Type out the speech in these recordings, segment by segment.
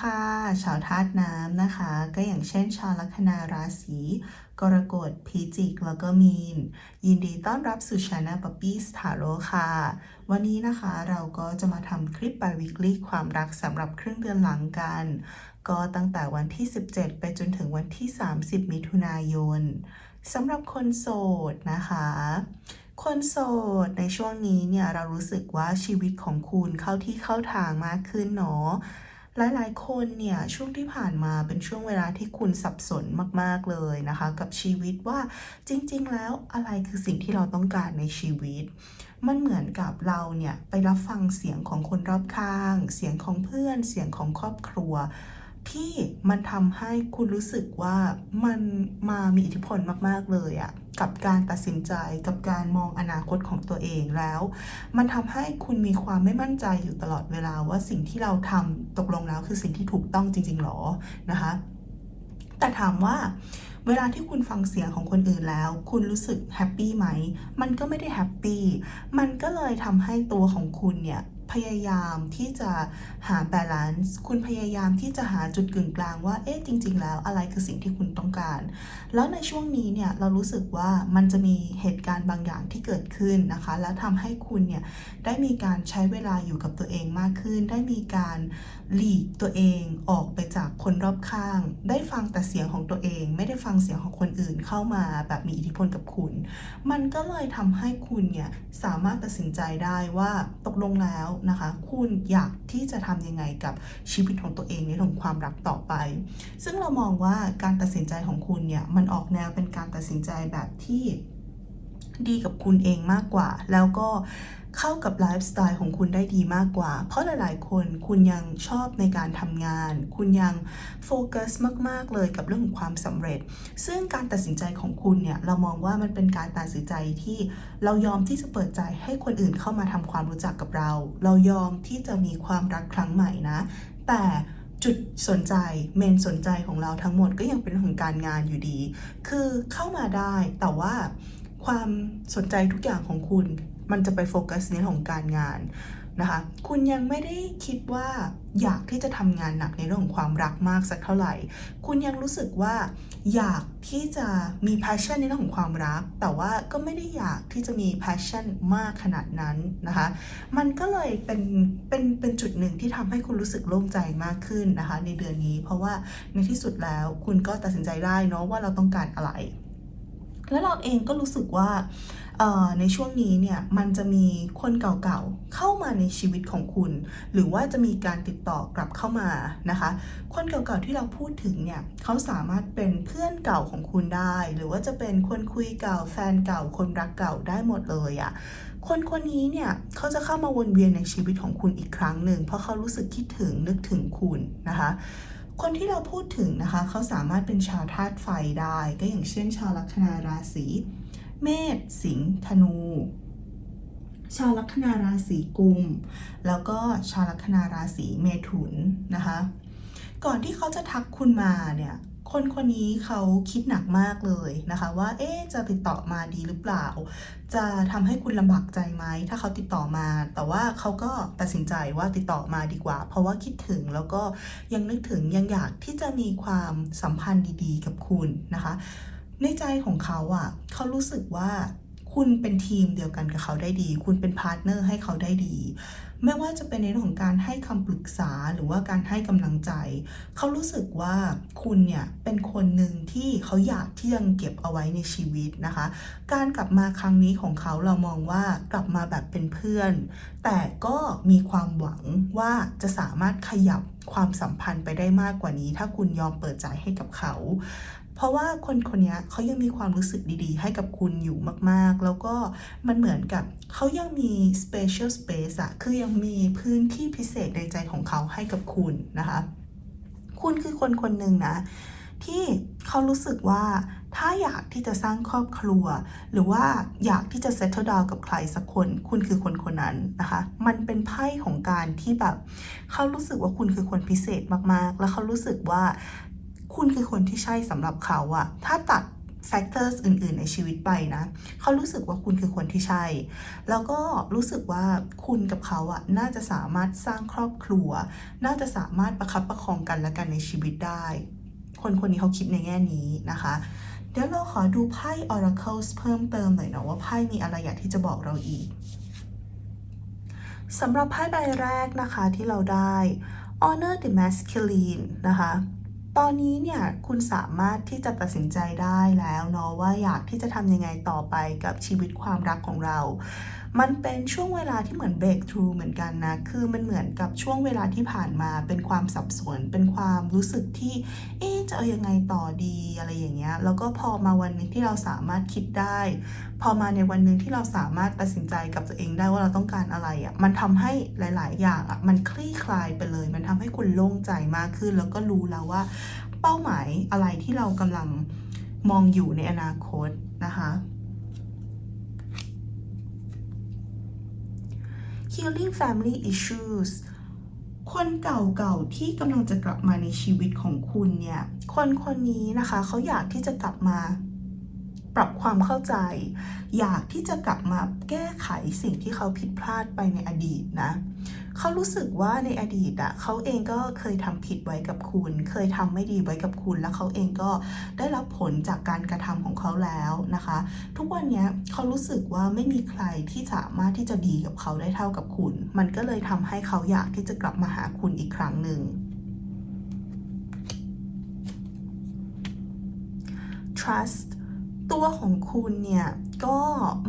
ค่ะ ชาวธาตุน้ำนะคะ ก็อย่างเช่น ชาวลัคนาราศีกรกฎพิจิก แล้วก็มีน ยินดีต้อนรับสู่ช anel ป๊อปปี้สถาโรค่ะ วันนี้นะคะเราก็จะมาทำคลิป by weekly ความรักสำหรับครึ่งเดือนหลังกัน ก็ตั้งแต่วันที่ 17 ไปจนถึงวันที่ 30 มิถุนายนสำหรับคนโสดนะคะคนโสดในช่วงนี้เนี่ยเรารู้สึกว่าชีวิตของคุณเข้าที่เข้าทางมากขึ้นเนาะ หลายๆ คนเนี่ยช่วงที่ผ่านมาเป็นช่วงเวลาที่คุณสับสนมากๆเลยนะคะ กับชีวิตว่าจริง ๆ แล้วอะไรคือสิ่งที่เราต้องการในชีวิต มันเหมือนกับเราเนี่ยไปรับฟังเสียงของคนรอบข้าง เสียงของเพื่อน เสียงของครอบครัว ที่มันทำให้คุณรู้สึกว่ามันมามีอิทธิพลมากๆเลยอะ กับการตัดสินใจกับการมองอนาคตของตัวเองแล้ว มันทำให้คุณมีความไม่มั่นใจอยู่ตลอดเวลาว่าสิ่งที่เราทำตกลงแล้วคือสิ่งที่ถูกต้องจริงๆหรอนะคะ แต่ถามว่าเวลาที่คุณฟังเสียงของคนอื่นแล้ว คุณรู้สึกแฮปปี้ไหม มันก็ไม่ได้แฮปปี้ มันก็เลยทำให้ตัวของคุณเนี่ย พยายามที่จะหาบาลานซ์คุณพยายามที่จะหาจุดกึ่งกลางว่าเอ๊ะจริง ๆ แล้วอะไรคือสิ่งที่คุณต้องการ แล้วในช่วงนี้เนี่ยเรารู้สึกว่ามันจะมีเหตุการณ์บางอย่างที่เกิดขึ้นนะคะ แล้วทำให้คุณเนี่ยได้มีการใช้เวลาอยู่กับตัวเองมากขึ้น ได้มีการหลีกตัวเองออกไปจากคนรอบข้าง ได้ฟังแต่เสียงของตัวเอง ไม่ได้ฟังเสียงของคนอื่นเข้ามาแบบมีอิทธิพลกับคุณ มันก็เลยทำให้คุณเนี่ยสามารถตัดสินใจได้ว่าตกลงแล้วนะคะ คุณอยากที่จะทำยังไงกับชีวิตของตัวเองในเรื่องของความรักต่อไป ซึ่งเรามองว่าการตัดสินใจของคุณเนี่ยมันออกแนวเป็นการตัดสินใจแบบที่ ดีกับคุณเองมากกว่า แล้วก็เข้ากับไลฟ์สไตล์ของคุณได้ดีมากกว่า เพราะหลาย ๆ คนคุณยังชอบในการทำงาน คุณยังโฟกัสมาก ๆ เลยกับเรื่องของความสำเร็จ ซึ่งการตัดสินใจของคุณเนี่ย เรามองว่ามันเป็นการตัดสินใจที่เรายอมที่จะเปิดใจให้คนอื่นเข้ามาทำความรู้จักกับเรา เรายอมที่จะมีความรักครั้งใหม่นะ แต่จุดสนใจเมนสนใจของเราทั้งหมดก็ยังเป็นของการงานอยู่ดี คือเข้ามาได้แต่ว่า ความสนใจทุกอย่างของคุณ มันจะไปโฟกัสในเรื่องของการงานนะคะ คุณยังไม่ได้คิดว่าอยากที่จะทำงานหนักในเรื่องของความรักมากสักเท่าไหร่ คุณยังรู้สึกว่าอยากที่จะมี passion ในเรื่องของความรัก แต่ว่าก็ไม่ได้อยากที่จะมี passion มากขนาดนั้นนะคะ มันก็เลยเป็นเป็นเป็นจุดหนึ่งที่ทำให้คุณรู้สึกโล่งใจมากขึ้นนะคะ ในเดือนนี้ เพราะว่าในที่สุดแล้วคุณก็ตัดสินใจได้เนาะว่าเราต้องการอะไร แล้วเราเองก็รู้สึกว่าในช่วงนี้เนี่ยมันจะมีคนเก่าๆเข้ามาในชีวิตของคุณ หรือว่าจะมีการติดต่อกลับเข้ามานะคะ คนเก่าๆที่เราพูดถึงเนี่ยเขาสามารถเป็นเพื่อนเก่าของคุณได้ หรือว่าจะเป็นคนคุยเก่าแฟนเก่า คนรักเก่าได้หมดเลยอะ่ะคนคนนี้เนี่ยเขาจะเข้ามาวนเวียนในชีวิตของคุณอีกครั้งหนึ่งเพราะเขารู้สึกคิดถึงนึกถึงคุณนะคะ คนที่เราพูดถึงนะคะ เขาสามารถเป็นชาวธาตุไฟได้ ก็อย่างเช่น ชาวลัคนาราศีเมษสิงห์ธนู ชาวลัคนาราศีกุม แล้วก็ชาวลัคนาราศีเมถุนนะคะ ก่อนที่เขาจะทักคุณมาเนี่ย คนคนนี้เขาคิดหนักมากเลยนะคะ ว่าเอ๊จะติดต่อมาดีหรือเปล่า จะทำให้คุณลำบากใจไหมถ้าเขาติดต่อมา แต่ว่าเขาก็ตัดสินใจว่าติดต่อมาดีกว่า เพราะว่าคิดถึงแล้วก็ยังนึกถึงยังอยากที่จะมีความสัมพันธ์ดีๆ กับคุณนะคะ ในใจของเขาอะเขารู้สึกว่า คุณเป็นทีมเดียวกันกับเขาได้ดี คุณเป็นพาร์ทเนอร์ให้เขาได้ดี ไม่ว่าจะเป็นในเรื่องของการให้คำปรึกษาหรือว่าการให้กำลังใจ เขารู้สึกว่าคุณเนี่ยเป็นคนหนึ่งที่เขาอยากที่ยังเก็บเอาไว้ในชีวิตนะคะ การกลับมาครั้งนี้ของเขาเรามองว่ากลับมาแบบเป็นเพื่อน แต่ก็มีความหวังว่าจะสามารถขยับความสัมพันธ์ไปได้มากกว่านี้ ถ้าคุณยอมเปิดใจให้กับเขา เพราะว่าคนคนนี้เขายังมีความรู้สึกดีๆ ให้กับคุณอยู่มากๆ แล้วก็มันเหมือนกับเขายังมี special space อะคือยังมีพื้นที่พิเศษในใจของเขาให้กับคุณนะคะ คุณคือคนคนหนึ่งนะ ที่เขารู้สึกว่าถ้าอยากที่จะสร้างครอบครัว หรือว่าอยากที่จะ settle down กับใครสักคน คุณคือคนคนนั้นนะคะ มันเป็นไพ่ของการที่แบบ เขารู้สึกว่าคุณคือคนพิเศษมากๆ แล้วเขารู้สึกว่า คุณคือคนที่ใช่สำหรับเขาอะถ้าตัด factors อื่น ๆ ในชีวิตไปนะ เขารู้สึกว่าคุณคือคนที่ใช่ แล้วก็รู้สึกว่าคุณกับเขาอะน่าจะสามารถสร้างครอบครัว น่าจะสามารถประคับประคองกันและกันในชีวิตได้ คนคนนี้เขาคิดในแง่นี้นะคะ เดี๋ยวเราขอดูไพ่ oracles เพิ่มเติมหน่อยเนาะว่าไพ่มีอะไรอยากที่จะบอกเราอีกสำหรับไพ่ใบแรกนะคะที่เราได้ honor the masculine นะคะ ตอนนี้เนี่ยคุณสามารถที่จะตัดสินใจได้แล้วเนาะว่าอยากที่จะทำยังไงต่อไปกับชีวิตความรักของเรา มันเป็นช่วงเวลาที่เหมือน break through เหมือนกันนะ คือมันเหมือนกับช่วงเวลาที่ผ่านมาเป็นความสับสน เป็นความรู้สึกที่ เอ๊จะเอายังไงต่อดีอะไรอย่างเงี้ย แล้วก็พอมาวันหนึงที่เราสามารถคิดได้ พอมาในวันหนึ่งที่เราสามารถตัดสินใจกับตัวเองได้ว่าเราต้องการอะไรอะ่ะ มันทำให้หลาย ๆ อย่างอะ่ะ มันคลี่คลายไปเลย มันทำให้คุณโล่งใจมากขึ้น แล้วก็รู้แล้วว่า เป้าหมายอะไรที่เรากำลังมองอยู่ในอนาคตนะคะ healing family issues คนเก่าๆที่กำลังจะกลับมาในชีวิตของคุณเนี่ย คนคนนี้นะคะเขาอยากที่จะกลับมาปรับความเข้าใจ อยากที่จะกลับมาแก้ไขสิ่งที่เขาผิดพลาดไปในอดีตนะ เขารู้สึกว่าในอดีตอะเขาเองก็เคยทำผิดไว้กับคุณ เคยทำไม่ดีไว้กับคุณ แล้วเขาเองก็ได้รับผลจากการกระทำของเขาแล้วนะคะ ทุกวันนี้เขารู้สึกว่าไม่มีใครที่สามารถที่จะดีกับเขาได้เท่ากับคุณ มันก็เลยทำให้เขาอยากที่จะกลับมาหาคุณอีกครั้งหนึ่ง trust ตัวของคุณเนี่ยก็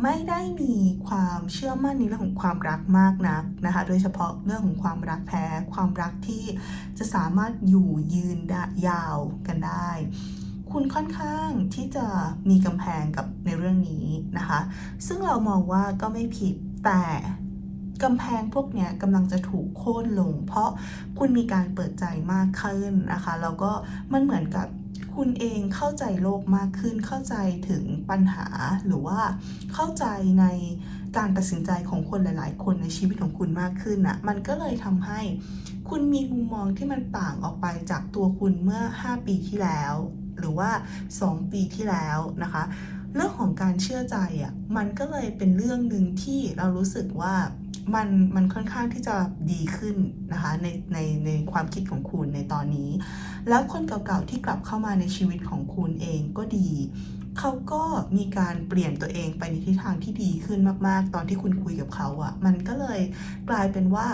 ไม่ได้มีความเชื่อมั่นในเรื่องของความรักมากนักนะคะ โดยเฉพาะเรื่องของความรักแท้ ความรักที่จะสามารถอยู่ยืนได้ยาวกันได้ คุณค่อนข้างที่จะมีกำแพงกับในเรื่องนี้นะคะ ซึ่งเรามองว่าก็ไม่ผิดแต่กำแพงพวกนี้กำลังจะถูกโค่นลง เพราะคุณมีการเปิดใจมากขึ้นนะคะ แล้วก็มันเหมือนกับ คุณเองเข้าใจโลกมากขึ้นเข้าใจถึงปัญหาหรือว่าเข้าใจในการตัดสินใจของคนหลาย ๆ คนในชีวิตของคุณมากขึ้นน่ะมันก็เลยทำให้คุณมีมุมมองที่มันต่างออกไปจากตัวคุณเมื่อ 5 ปีที่แล้ว หรือว่า 2 ปีที่แล้วนะคะ เรื่องของการเชื่อใจอะมันก็เลยเป็นเรื่องหนึ่งที่เรารู้สึกว่า มันมันค่อนข้างที่จะดีขึ้นนะคะในในในความคิดของคุณในตอนนี้ แล้วคนเก่าๆที่กลับเข้ามาในชีวิตของคุณเองก็ดี เขาก็มีการเปลี่ยนตัวเองไปในทิศทางที่ดีขึ้นมากๆ ตอนที่คุณคุยกับเขาอะ่ะ มันก็เลยกลายเป็นว่า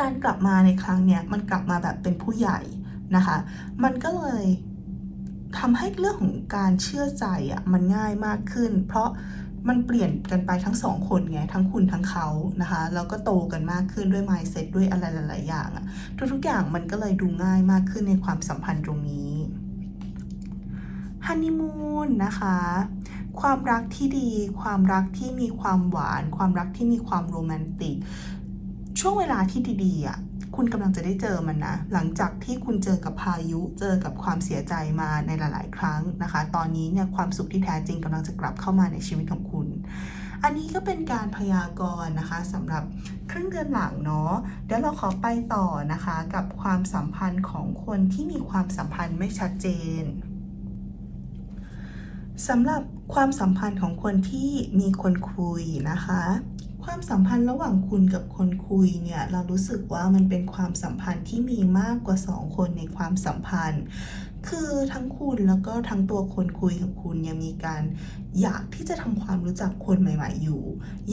การกลับมาในครั้งเนี้ยมันกลับมาแบบเป็นผู้ใหญ่นะคะ มันก็เลยทำให้เรื่องของการเชื่อใจอะ่ะมันง่ายมากขึ้น เพราะ มันเปลี่ยนกันไปทั้งสองคนไงทั้งคุณทั้งเขานะคะแล้วก็โตกันมากขึ้นด้วย mindset ด้วยอะไรหลาย ๆ อย่างอะทุกๆอย่างมันก็เลยดูง่ายมากขึ้นในความสัมพันธ์ตรงนี้ฮันนีมูนนะคะความรักที่ดี ความรักที่มีความหวาน ความรักที่มีความโรแมนติก ช่วงเวลาที่ดีๆอะ คุณกำลังจะได้เจอมันนะ หลังจากที่คุณเจอกับพายุ เจอกับความเสียใจมาในหลาย ๆ ครั้งนะคะ ตอนนี้เนี่ยความสุขที่แท้จริงกำลังจะกลับเข้ามาในชีวิตของคุณ อันนี้ก็เป็นการพยากรณ์นะคะสำหรับครึ่งเดือนหลังเนาะ เดี๋ยวเราขอไปต่อนะคะกับความสัมพันธ์ของคนที่มีความสัมพันธ์ไม่ชัดเจนสำหรับความสัมพันธ์ของคนที่มีคนคุยนะคะ ความสัมพันธ์ระหว่างคุณกับคนคุยเนี่ยเรารู้สึกว่ามันเป็นความสัมพันธ์ที่มีมากกว่า 2 คนในความสัมพันธ์ คือทั้งคุณแล้วก็ทั้งตัวคนคุยของคุณยังมีการอยากที่จะทำความรู้จักคนใหม่ ๆ อยู่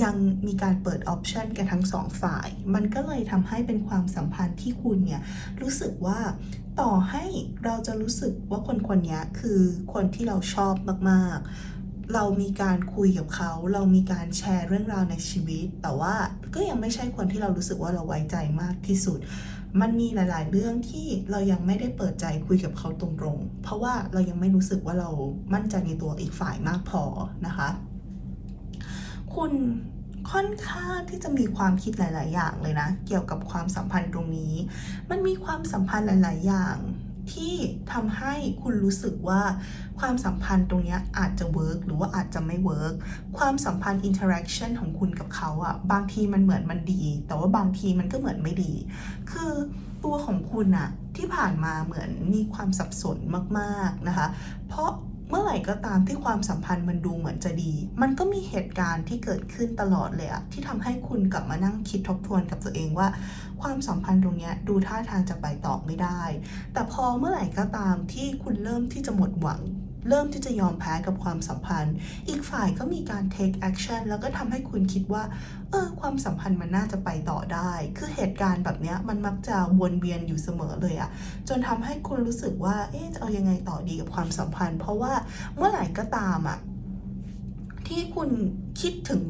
ยังมีการเปิดออปชันกันทั้งสองฝ่าย มันก็เลยทำให้เป็นความสัมพันธ์ที่คุณเนี่ยรู้สึกว่าต่อให้เราจะรู้สึกว่าคนคนนี้คือคนที่เราชอบมากๆ เรามีการคุยกับเขา เรามีการแชร์เรื่องราวในชีวิต แต่ว่าก็ยังไม่ใช่คนที่เรารู้สึกว่าเราไว้ใจมากที่สุด มันมีหลาย ๆ เรื่องที่เรายังไม่ได้เปิดใจคุยกับเขาตรงๆ เพราะว่าเรายังไม่รู้สึกว่าเรามั่นใจในตัวอีกฝ่ายมากพอนะคะ คุณค่อนข้างที่จะมีความคิดหลาย ๆ อย่างเลยนะ เกี่ยวกับความสัมพันธ์ตรงนี้ มันมีความสัมพันธ์หลาย ๆ อย่าง ที่ทำให้คุณรู้สึกว่าความสัมพันธ์ตรงนี้อาจจะเวิร์กหรือว่าอาจจะไม่เวิร์กความสัมพันธ์อินเทอร์แอคชั่นของคุณกับเขาอะบางทีมันเหมือนมันดี แต่ว่าบางทีมันก็เหมือนไม่ดี คือตัวของคุณอะที่ผ่านมาเหมือนมีความสับสนมาก ๆ นะคะ เพราะ เมื่อไหร่ก็ตามที่ความสัมพันธ์มันดูเหมือนจะดี มันก็มีเหตุการณ์ที่เกิดขึ้นตลอดเลยอะที่ทำให้คุณกลับมานั่งคิดทบทวนกับตัวเองว่า ความสัมพันธ์ตรงเนี้ยดูท่าทางจะไปต่อไม่ได้ แต่พอเมื่อไหร่ก็ตามที่คุณเริ่มที่จะหมดหวัง เริ่มที่จะยอมแพ้กับความสัมพันธ์ อีกฝ่ายก็มีการ take action แล้วก็ทำให้คุณคิดว่า เออ ความสัมพันธ์มันน่าจะไปต่อได้ คือเหตุการณ์แบบเนี้ยมันมักจะวนเวียนอยู่เสมอเลยอะจนทำให้คุณรู้สึกว่า เอ๊ะ จะเอายังไงต่อดีกับความสัมพันธ์ เพราะว่าเมื่อไหร่ก็ตามอะที่คุณคิดถึง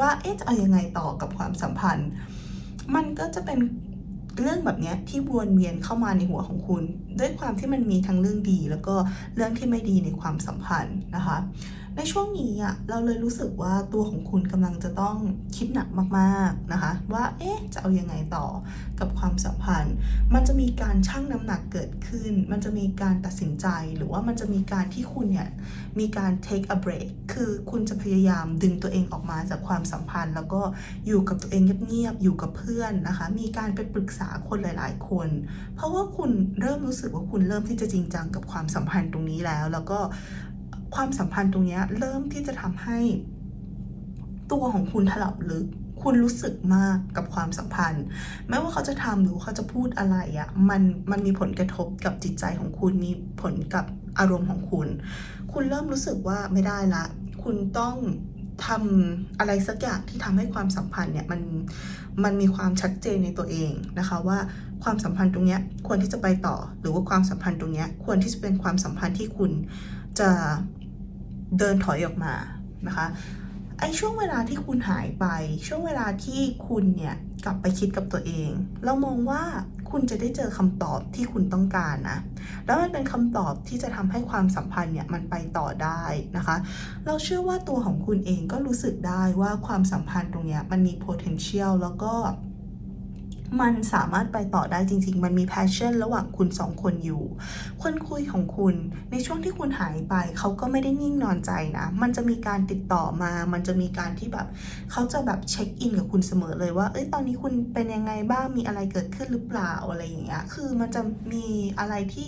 ว่า เอ๊ะ จะเอายังไงต่อกับความสัมพันธ์ มันก็จะเป็น เรื่องแบบนี้ที่วนเวียนเข้ามาในหัวของคุณ ด้วยความที่มันมีทั้งเรื่องดี แล้วก็เรื่องที่ไม่ดีในความสัมพันธ์นะคะ ในช่วงนี้อะเราเลยรู้สึกว่าตัวของคุณกำลังจะต้องคิดหนักมากๆนะคะ ว่าเอ๊ะจะเอาอยังไงต่อกับความสัมพันธ์ มันจะมีการชั่งน้ำหนักเกิดขึ้น มันจะมีการตัดสินใจหรือว่ามันจะมีการที่คุณเนี่ยมีการ take a break คือคุณจะพยายามดึงตัวเองออกมาจากความสัมพันธ์ แล้วก็อยู่กับตัวเองเงียบๆอยู่กับเพื่อนนะคะ มีการไปปรึกษาคนหลาย ๆ คน เพราะว่าคุณเริ่มรู้สึกว่าคุณเริ่มที่จะจริงจังกับความสัมพันธ์ตรงนี้แล้ว แล้วก็ ความสัมพันธ์ตรงนี้เริ่มที่จะทำให้ ตัวของคุณถลำลึก คุณรู้สึกมากกับความสัมพันธ์ ไม่ว่าเขาจะทำหรือเขาจะพูดอะไรอะ่ะมันมันมีผลกระทบกับจิตใจของคุณมีผลกับอารมณ์ของคุณ คุณเริ่มรู้สึกว่าไม่ได้ละ คุณต้องทำอะไรสักอย่างที่ทำให้ความสัมพันธ์เนี่ยมันมันมีความชัดเจนในตัวเองนะคะว่าความสัมพันธ์ตรงเนี้ยควรที่จะไปต่อ หรือว่าความสัมพันธ์ตรงเนี้ยควรที่จะเป็นความสัมพันธ์ที่คุณจะ เดินถอยออกมานะคะไอ้ช่วงเวลาที่คุณหายไป ช่วงเวลาที่คุณเนี่ยกลับไปคิดกับตัวเอง เรามองว่าคุณจะได้เจอคำตอบที่คุณต้องการนะ แล้วมันเป็นคำตอบที่จะทำให้ความสัมพันธ์เนี่ยมันไปต่อได้นะคะ เราเชื่อว่าตัวของคุณเองก็รู้สึกได้ว่าความสัมพันธ์ตรงเนี้ยมันมี potential แล้วก็ มันสามารถไปต่อได้จริง ๆ มันมี passion ระหว่างคุณสองคนอยู่ คนคุยของคุณในช่วงที่คุณหายไป เขาก็ไม่ได้นิ่งนอนใจนะ มันจะมีการติดต่อมา มันจะมีการที่แบบเขาจะแบบเช็คอินกับคุณเสมอเลยว่า เอ้ย ตอนนี้คุณเป็นยังไงบ้าง มีอะไรเกิดขึ้นหรือเปล่าอะไรอย่างเงี้ย คือมันจะมีอะไรที่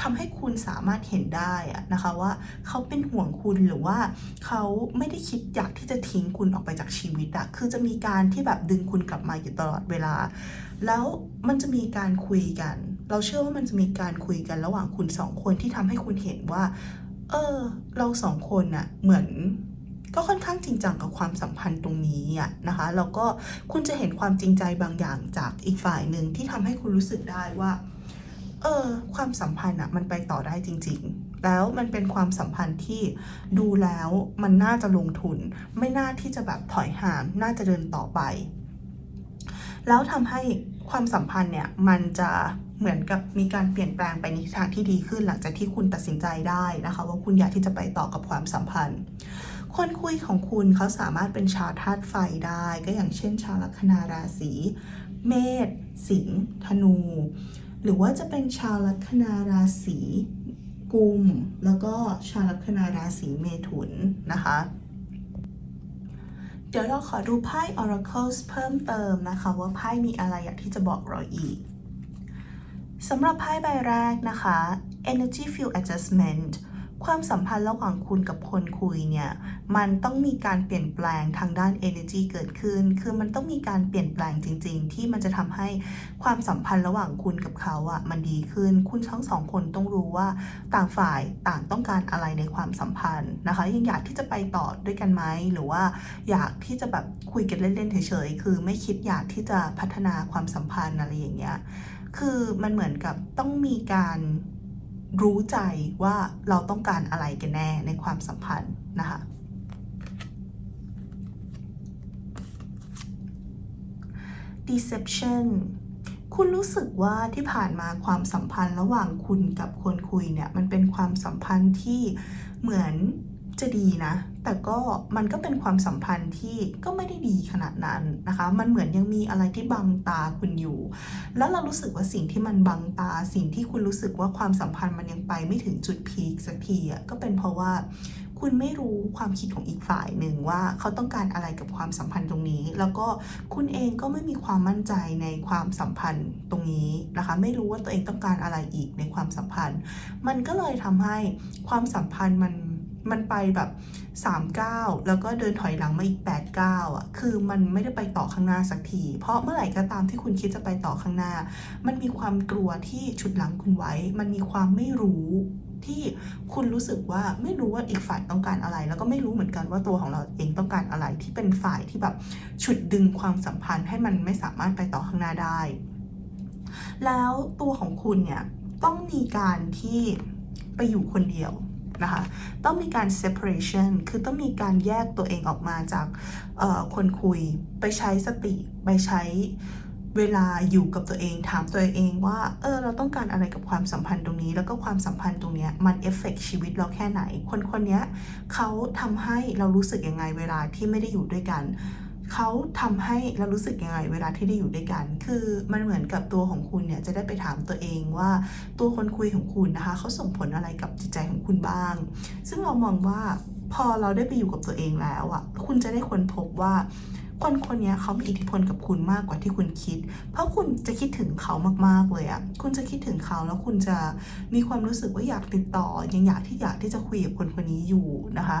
ทำให้คุณสามารถเห็นได้อะนะคะว่าเขาเป็นห่วงคุณหรือว่าเขาไม่ได้คิดอยากที่จะทิ้งคุณออกไปจากชีวิตอะคือจะมีการที่แบบดึงคุณกลับมาอยู่ตลอดเวลา แล้วมันจะมีการคุยกัน เราเชื่อว่ามันจะมีการคุยกันระหว่างคุณสองคนที่ทำให้คุณเห็นว่า เออ เราสองคนน่ะ เหมือนก็ค่อนข้างจริงจังกับความสัมพันธ์ตรงนี้อะนะคะแล้วก็คุณจะเห็นความจริงใจบางอย่างจากอีกฝ่ายหนึ่งที่ทำให้คุณรู้สึกได้ว่า เออ ความสัมพันธ์อะมันไปต่อได้จริง ๆ แล้วมันเป็นความสัมพันธ์ที่ดูแล้วมันน่าจะลงทุน ไม่น่าที่จะแบบถอยห่างน่าจะเดินต่อไป แล้วทำให้ความสัมพันธ์เนี่ยมันจะเหมือนกับมีการเปลี่ยนแปลงไปในทิศทางที่ดีขึ้นหลังจากที่คุณตัดสินใจได้นะคะ ว่าคุณอยากที่จะไปต่อกับความสัมพันธ์ คนคุยของคุณเขาสามารถเป็นชาวธาตุไฟได้ ก็อย่างเช่น ชาวลัคนาราศีเมษสิงห์ธนู หรือว่าจะเป็นชาวลัคนาราศีกุมแล้วก็ชาวลัคนาราศีเมถุนนะคะ เดี๋ยวเราขอดูไพ่ Oracles เพิ่มเติมนะคะ ว่าไพ่มีอะไรอยากที่จะบอกเราอีกสำหรับไพ่ใบแรกนะคะ Energy Field Adjustment ความสัมพันธ์ระหว่างคุณกับคนคุยเนี่ย มันต้องมีการเปลี่ยนแปลงทางด้าน energy เกิดขึ้น คือมันต้องมีการเปลี่ยนแปลงจริง ๆ ที่มันจะทำให้ความสัมพันธ์ระหว่างคุณกับเขาอะมันดีขึ้น คุณทั้งสองคนต้องรู้ว่าต่างฝ่ายต่างต้องการอะไรในความสัมพันธ์นะคะ ยังอยากที่จะไปต่อด้วยกันไหม หรือว่าอยากที่จะแบบคุยกันเล่นๆเฉยๆ คือไม่คิดอยากที่จะพัฒนาความสัมพันธ์อะไรอย่างเงี้ย คือมันเหมือนกับต้องมีการ รู้ใจว่าเราต้องการอะไรกันแน่ในความสัมพันธ์นะคะ deception คุณรู้สึกว่าที่ผ่านมาความสัมพันธ์ระหว่างคุณกับคนคุยเนี่ย มันเป็นความสัมพันธ์ที่เหมือนจะดีนะ แต่ก็มันก็เป็นความสัมพันธ์ที่ก็ไม่ได้ดีขนาดนั้นนะคะ มันเหมือนยังมีอะไรที่บังตาคุณอยู่ แล้วเรารู้สึกว่าสิ่งที่มันบังตา สิ่งที่คุณรู้สึกว่าความสัมพันธ์มันยังไปไม่ถึงจุดพีคสักทีอะก็เป็นเพราะว่าคุณไม่รู้ความคิดของอีกฝ่ายหนึ่งว่าเขาต้องการอะไรกับความสัมพันธ์ตรงนี้ แล้วก็คุณเองก็ไม่มีความมั่นใจในความสัมพันธ์ตรงนี้นะคะ ไม่รู้ว่าตัวเองต้องการอะไรอีกในความสัมพันธ์ มันก็เลยทำให้ความสัมพันธ์มัน มันไปแบบ3ก้าวแล้วก็เดินถอยหลังมาอีก8ก้าวอะคือมันไม่ได้ไปต่อข้างหน้าสักที เพราะเมื่อไหร่ก็ตามที่คุณคิดจะไปต่อข้างหน้า มันมีความกลัวที่ฉุดหลังคุณไว้ มันมีความไม่รู้ที่คุณรู้สึกว่าไม่รู้ว่าอีกฝ่ายต้องการอะไร แล้วก็ไม่รู้เหมือนกันว่าตัวของเราเองต้องการอะไรที่เป็นฝ่ายที่แบบฉุดดึงความสัมพันธ์ให้มันไม่สามารถไปต่อข้างหน้าได้ แล้วตัวของคุณเนี่ยต้องมีการที่ไปอยู่คนเดียว นะคะ ต้องมีการ separation คือต้องมีการแยกตัวเองออกมาจากคนคุย ไปใช้สติ ไปใช้เวลาอยู่กับตัวเองถามตัวเองว่า เออ เราต้องการอะไรกับความสัมพันธ์ตรงนี้ แล้วก็ความสัมพันธ์ตรงนี้มันเอฟเฟกชีวิตเราแค่ไหน คนคนนี้เขาทำให้เรารู้สึกยังไงเวลาที่ไม่ได้อยู่ด้วยกัน เขาทำให้เรารู้สึกยังไงเวลาที่ได้อยู่ด้วยกัน คือมันเหมือนกับตัวของคุณเนี่ยจะได้ไปถามตัวเองว่าตัวคนคุยของคุณนะคะเขาส่งผลอะไรกับจิตใจของคุณบ้าง ซึ่งเรามองว่าพอเราได้ไปอยู่กับตัวเองแล้วอะคุณจะได้ค้นพบว่าคนคนนี้เขามีอิทธิพลกับคุณมากกว่าที่คุณคิด เพราะคุณจะคิดถึงเขามากๆเลยอะคุณจะคิดถึงเขาแล้วคุณจะมีความรู้สึกว่าอยากติดต่อ ยังอยากที่อยากที่จะคุยกับคนคนนี้อยู่นะคะ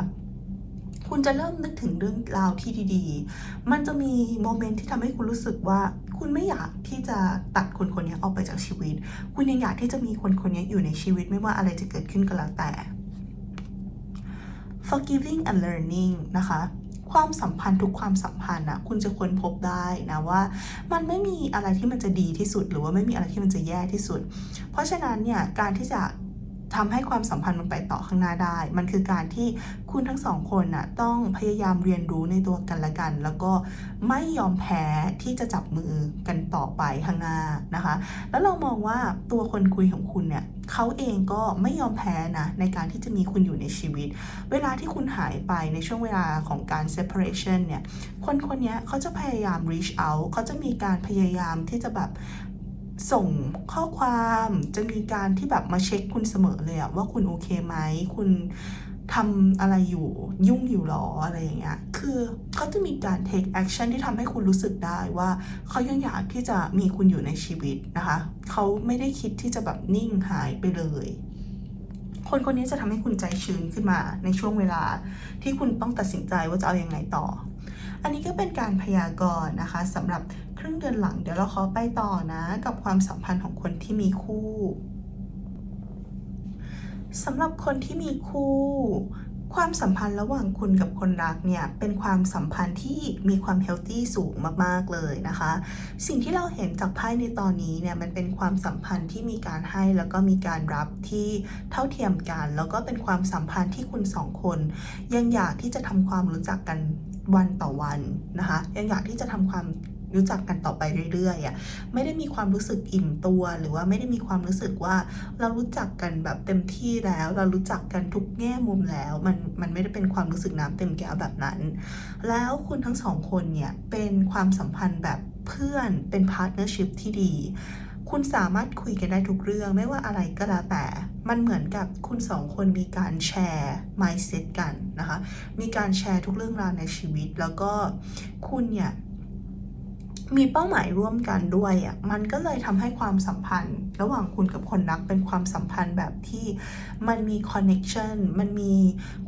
คุณจะเริ่มนึกถึงเรื่องราวที่ดีๆ มันจะมีโมเมนต์ที่ทำให้คุณรู้สึกว่า คุณไม่อยากที่จะตัดคนคนนี้ออกไปจากชีวิต คุณยังอยากที่จะมีคนคนนี้อยู่ในชีวิตไม่ว่าอะไรจะเกิดขึ้นก็แล้วแต่ forgiving and learning นะคะ ความสัมพันธ์ทุกความสัมพันธ์อะคุณจะค้นพบได้นะว่า มันไม่มีอะไรที่มันจะดีที่สุด หรือว่าไม่มีอะไรที่มันจะแย่ที่สุด เพราะฉะนั้นเนี่ยการที่จะ ทำให้ความสัมพันธ์มันไปต่อข้างหน้าได้ มันคือการที่คุณทั้งสองคนน่ะต้องพยายามเรียนรู้ในตัวกันและกัน แล้วก็ไม่ยอมแพ้ที่จะจับมือกันต่อไปข้างหน้านะคะ แล้วเรามองว่าตัวคนคุยของคุณเนี่ยเขาเองก็ไม่ยอมแพ้นะในการที่จะมีคุณอยู่ในชีวิต เวลาที่คุณหายไปในช่วงเวลาของการ separation เนี่ย คนคนนี้เขาจะพยายาม reach out เขาจะมีการพยายามที่จะแบบ ส่งข้อความจะมีการที่แบบมาเช็คคุณเสมอเลยอะว่าคุณโอเคไหมคุณทำอะไรอยู่ยุ่งอยู่หรออะไรอย่างเงี้ย คือเขาจะมีการ take action ที่ทำให้คุณรู้สึกได้ว่าเขายังอยากที่จะมีคุณอยู่ในชีวิตนะคะ เขาไม่ได้คิดที่จะแบบนิ่งหายไปเลย คนคนนี้จะทำให้คุณใจชื้นขึ้นมาในช่วงเวลาที่คุณต้องตัดสินใจว่าจะเอาอยัางไงต่อ อันนี้ก็เป็นการพยากรณ์นะคะสำหรับ ครึ่งเดือนหลังเดี๋ยวเราขอไปต่อนะ กับความสัมพันธ์ของคนที่มีคู่สำหรับคนที่มีคู่ ความสัมพันธ์ระหว่างคุณกับคนรักเนี่ยเป็นความสัมพันธ์ที่มีความเฮลตี้สูงมากๆเลยนะคะ สิ่งที่เราเห็นจากไพ่ในตอนนี้เนี่ยมันเป็นความสัมพันธ์ที่มีการให้แล้วก็มีการรับที่เท่าเทียมกัน แล้วก็เป็นความสัมพันธ์ที่คุณสองคน ยังอยากที่จะทำความรู้จักกันวันต่อวันนะคะ ยังอยากที่จะทำความ รู้จักกันต่อไปเรื่อยๆอะไม่ได้มีความรู้สึกอิ่มตัวหรือว่าไม่ได้มีความรู้สึกว่าเรารู้จักกันแบบเต็มที่แล้ว เรารู้จักกันทุกแง่มุมแล้ว มันมันไม่ได้เป็นความรู้สึกน้ำเต็มแก้วแบบนั้น แล้วคุณทั้งสองคนเนี่ยเป็นความสัมพันธ์แบบเพื่อนเป็นพาร์ทเนอร์ชิพที่ดีคุณสามารถคุยกันได้ทุกเรื่องไม่ว่าอะไรก็แล้วแต่ มันเหมือนกับคุณสองคนมีการแชร์ mindset กันนะคะ มีการแชร์ทุกเรื่องราวในชีวิต แล้วก็คุณเนี่ย มีเป้าหมายร่วมกันด้วยอะมันก็เลยทำให้ความสัมพันธ์ ระหว่างคุณกับคนรักเป็นความสัมพันธ์แบบที่มันมีคอนเน็ชันมันมี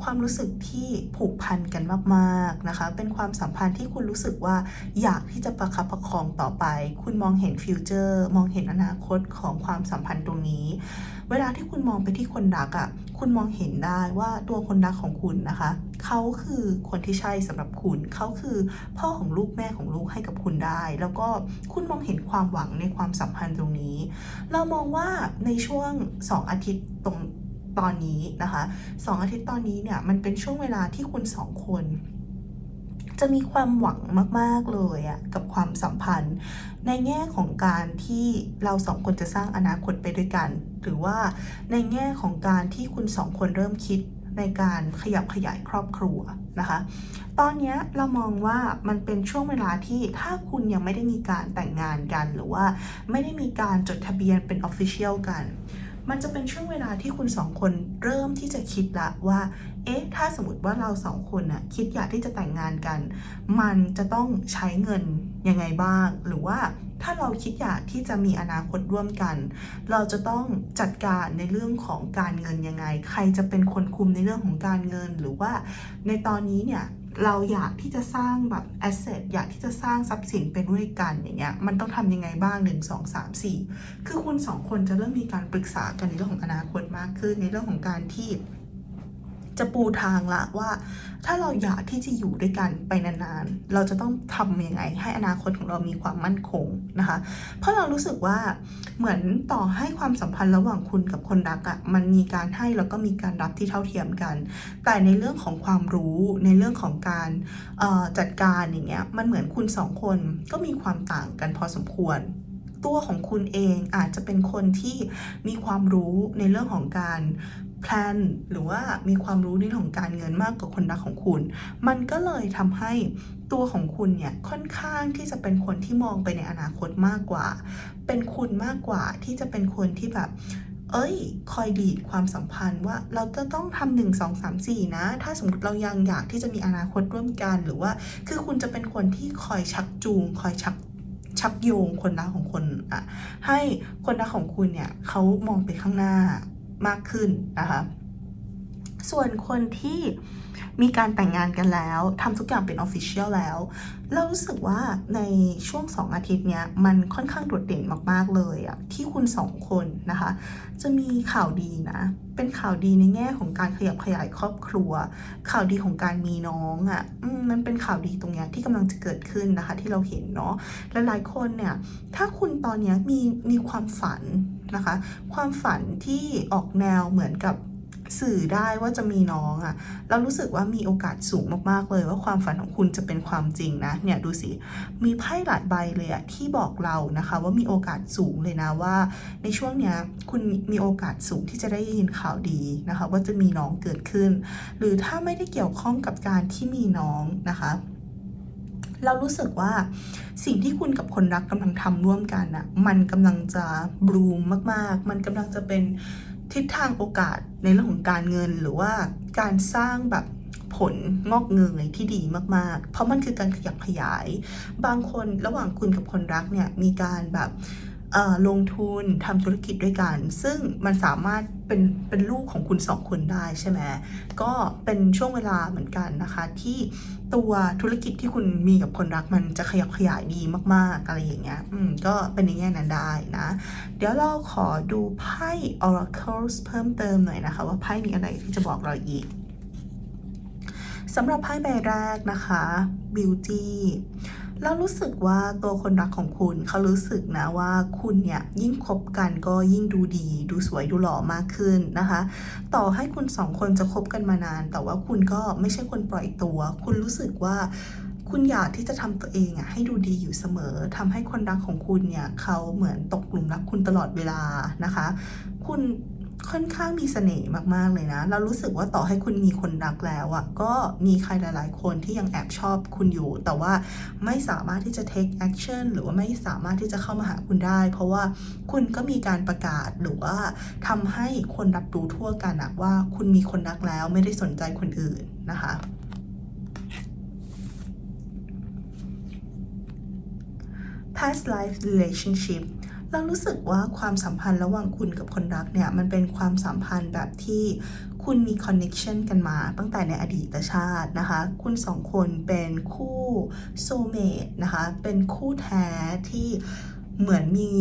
ความรู้สึกที่ผูกพันกันมากๆนะคะเป็นความสัมพันธ์ที่คุณรู้สึกว่าอยากที่จะประคับประคองต่อไป คุณมองเห็นฟิวเจอร์มองเห็นอนาคตของความสัมพันธ์ตรงนี้เวลาที่คุณมองไปที่คนรักอะ คุณมองเห็นได้ว่าตัวคนรักของคุณนะคะ เขาคือคนที่ใช่สำหรับคุณ เขาคือพ่อของลูกแม่ของลูกให้กับคุณได้ แล้วก็คุณมองเห็นความหวังในความสัมพันธ์ตรงนี้ เรามองว่าในช่วง 2 อาทิตย์ตรงตอนนี้นะคะสองอาทิตย์ตอนนี้เนี่ยมันเป็นช่วงเวลาที่คุณสองคน จะมีความหวังมากๆเลยอะกับความสัมพันธ์ ในแง่ของการที่เราสองคนจะสร้างอนาคตไปด้วยกัน หรือว่าในแง่ของการที่คุณสองคนเริ่มคิดในการขยับขยายครอบครัวนะคะ ตอนนี้เรามองว่ามันเป็นช่วงเวลาที่ถ้าคุณยังไม่ได้มีการแต่งงานกัน หรือว่าไม่ได้มีการจดทะเบียนเป็นออฟฟิเชียลกัน มันจะเป็นช่วงเวลาที่คุณสองคนเริ่มที่จะคิดละว่า เอ๊ะ ถ้าสมมติว่าเราสองคนน่ะคิดอยากที่จะแต่งงานกัน มันจะต้องใช้เงินยังไงบ้าง หรือว่าถ้าเราคิดอยากที่จะมีอนาคตร่วมกัน เราจะต้องจัดการในเรื่องของการเงินยังไง ใครจะเป็นคนคุมในเรื่องของการเงิน หรือว่าในตอนนี้เนี่ย เราอยากที่จะสร้างแบบแอสเซทอยากที่จะสร้างทรัพย์สินเป็นด้วยกันอย่างเงี้ยมันต้องทำยังไงบ้าง 1 2 3 4 คือคุณสองคนจะเริ่มมีการปรึกษากันในเรื่องของอนาคตมากขึ้นในเรื่องของการที่ จะปูทางละว่า ถ้าเราอยากที่จะอยู่ด้วยกันไปนานๆ เราจะต้องทำยังไง ให้อนาคตของเรามีความมั่นคงนะคะ เพราะเรารู้สึกว่าเหมือนต่อให้ความสัมพันธ์ระหว่างคุณกับคนรักอะ่ะมันมีการให้แล้วก็มีการรับที่เท่าเทียมกัน แต่ในเรื่องของความรู้ในเรื่องของการจัดการอย่างเงี้ยมันเหมือนคุณสองคนก็มีความต่างกันพอสมควรตัวของคุณเองอาจจะเป็นคนที่มีความรู้ในเรื่องของการ แพลนหรือว่ามีความรู้ในเรื่องของการเงินมากกว่าคนรักของคุณ มันก็เลยทำให้ตัวของคุณเนี่ยค่อนข้างที่จะเป็นคนที่มองไปในอนาคตมากกว่า เป็นคุณมากกว่าที่จะเป็นคนที่แบบเอ้ย คอยดีดความสัมพันธ์ว่าเราจะต้องทำหนึ่งสองสามสี่นะ ถ้าสมมติเรายังอยากที่จะมีอนาคตร่วมกันหรือว่า คือคุณจะเป็นคนที่คอยชักจูง คอยชักชักโยงคนรักของคนอะให้คนรักของคุณเนี่ยเขามองไปข้างหน้า มากขึ้นนะคะส่วนคนที่มีการแต่งงานกันแล้วทำทุกอย่างเป็นออฟฟิเชียลแล้ว เรารู้สึกว่าในช่วง 2 อาทิตย์เนี้ย มันค่อนข้างโดดเด่นมาก ๆ เลยอะที่คุณสองคนนะคะ จะมีข่าวดีนะ เป็นข่าวดีในแง่ของการขยับขยายครอบครัว ข่าวดีของการมีน้องอะ่ะมันเป็นข่าวดีตรงนี้ที่กำลังจะเกิดขึ้นนะคะ ที่เราเห็นเนาะและหลายคนเนี่ยถ้าคุณตอนนี้มีมีความฝันนะคะ ความฝันที่ออกแนวเหมือนกับ สื่อได้ว่าจะมีน้องอะ่ะ เรารู้สึกว่ามีโอกาสสูงมากๆเลยว่าความฝันของคุณจะเป็นความจริงนะ เนี่ยดูสิ มีไพ่หลายใบเลยอะที่บอกเรานะคะ ว่ามีโอกาสสูงเลยนะว่า ในช่วงเนี้ยคุณมีโอกาสสูงที่จะได้ยินข่าวดีนะคะ ว่าจะมีน้องเกิดขึ้น หรือถ้าไม่ได้เกี่ยวข้องกับการที่มีน้องนะคะเรารู้สึกว่าสิ่งที่คุณกับคนรักกำลังทำร่วมกันอะมันกำลังจะบลูมมาก ๆ มันกำลังจะเป็น ทิศทางโอกาสในเรื่องของการเงินหรือว่าการสร้างแบบผลงอกเงยที่ดีมากๆ เพราะมันคือการขยับขยาย บางคนระหว่างคุณกับคนรักเนี่ยมีการแบบเออลงทุนทำธุรกิจด้วยกัน ซึ่งมันสามารถเป็นเป็นลูกของคุณสองคนได้ใช่ไหมก็เป็นช่วงเวลาเหมือนกันนะคะที่ ตัวธุรกิจที่คุณมีกับคนรักมันจะขยับขยายดีมาก ๆ อะไรอย่างเงี้ย อืม ก็เป็นในแง่นั้นได้นะ เดี๋ยวเราขอดูไพ่ oracles เพิ่มเติมหน่อยนะคะ ว่าไพ่มีอะไรที่จะบอกเราอีกสำหรับไพ่ใบแรกนะคะ beauty เรารู้สึกว่าตัวคนรักของคุณเขารู้สึกนะว่าคุณเนี่ยยิ่งคบกันก็ยิ่งดูดี ดูสวยดูหล่อมากขึ้นนะคะ ต่อให้คุณสองคนจะคบกันมานาน แต่ว่าคุณก็ไม่ใช่คนปล่อยตัว คุณรู้สึกว่าคุณอยากที่จะทำตัวเองอะให้ดูดีอยู่เสมอทำให้คนรักของคุณเนี่ยเขาเหมือนตกหลุมรักคุณตลอดเวลานะคะ คุณ ค่อนข้างมีเสน่ห์มากๆเลยนะ เรารู้สึกว่าต่อให้คุณมีคนรักแล้วอะก็มีใครหลาย ๆ คนที่ยังแอบชอบคุณอยู่ แต่ว่าไม่สามารถที่จะ take action หรือว่าไม่สามารถที่จะเข้ามาหาคุณได้ เพราะว่าคุณก็มีการประกาศหรือว่าทำให้คนรับรู้ทั่วกันอะว่าคุณมีคนรักแล้วไม่ได้สนใจคนอื่นนะคะ past life relationship เรารู้สึกว่าความสัมพันธ์ระหว่างคุณกับคนรักเนี่ย มันเป็นความสัมพันธ์แบบที่คุณมีคอนเน็ชันกันมาตั้งแต่ในอดีตชาตินะคะ คุณสองคนเป็นคู่โซเมตนะคะ เป็นคู่แท้ที่เหมือนมี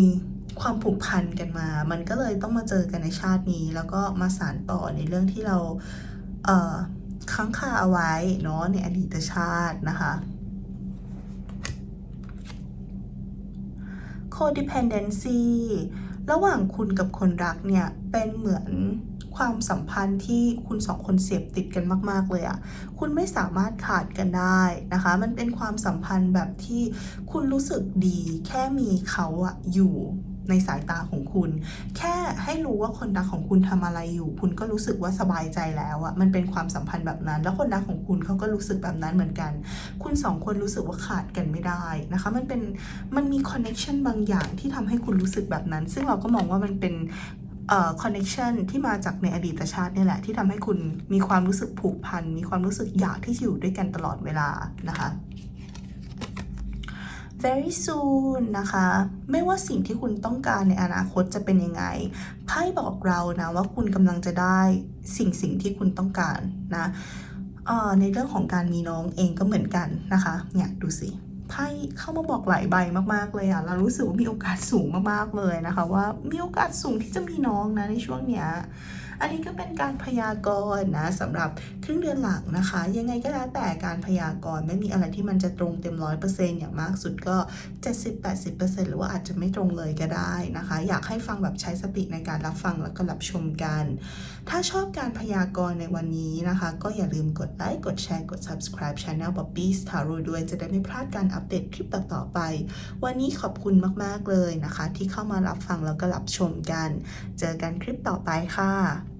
ความผูกพันกันมา มันก็เลยต้องมาเจอกันในชาตินี้ แล้วก็มาสานต่อในเรื่องที่เราเอ่อค้างคาเอาไว้เนาะในอดีตชาตินะคะ codependency ระหว่างคุณกับคนรักเนี่ย เป็นเหมือนความสัมพันธ์ที่คุณสองคนเสพติดกันมาก ๆ เลยอะคุณไม่สามารถขาดกันได้นะคะ มันเป็นความสัมพันธ์แบบที่คุณรู้สึกดีแค่มีเขาอะอยู่ ในสายตาของคุณ แค่ให้รู้ว่าคนรักของคุณทำอะไรอยู่ คุณก็รู้สึกว่าสบายใจแล้วอะมันเป็นความสัมพันธ์แบบนั้น แล้วคนรักของคุณเขาก็รู้สึกแบบนั้นเหมือนกัน คุณสองคนรู้สึกว่าขาดกันไม่ได้นะคะ มันเป็นมันมีคอนเน็ชันบางอย่างที่ทำให้คุณรู้สึกแบบนั้น ซึ่งเราก็มองว่ามันเป็นเอ่อ connection ที่มาจากในอดีตชาติเนี่ยแหละ ที่ทำให้คุณมีความรู้สึกผูกพัน มีความรู้สึกอยากที่จะอยู่ด้วยกันตลอดเวลานะคะ very soon นะคะ ไม่ว่าสิ่งที่คุณต้องการในอนาคตจะเป็นยังไงไพ่บอกเรานะว่าคุณกำลังจะได้สิ่งสิ่งที่คุณต้องการนะในเรื่องของการมีน้องเองก็เหมือนกันนะคะ เนี่ยดูสิ ไพ่เข้ามาบอกหลายใบมากๆเลยอะเรารู้สึกว่ามีโอกาสสูงมากๆเลยนะคะ ว่ามีโอกาสสูงที่จะมีน้องนะในช่วงเนี้ยอันนี้ก็เป็นการพยากรณ์นะสำหรับครึ่งเดือนหลังนะคะ ยังไงก็แล้วแต่การพยากรณ์ไม่มีอะไรที่มันจะตรงเต็มร้อยเปอร์เซ็นต์อย่างมากสุดก็ 70-80%หรือว่าอาจจะไม่ตรงเลยก็ได้นะคะ อยากให้ฟังแบบใช้สติในการรับฟังแล้วก็รับชมกัน ถ้าชอบการพยากรณ์ในวันนี้นะคะ ก็อย่าลืมกดไลค์กดแชร์กด subscribe channel Bobby's Tarot ด้วยจะได้ไม่พลาดการอัปเดตคลิปต่อๆไป วันนี้ขอบคุณมากๆเลยนะคะ ที่เข้ามารับฟังแล้วก็รับชมกัน เจอกันคลิปต่อไปค่ะ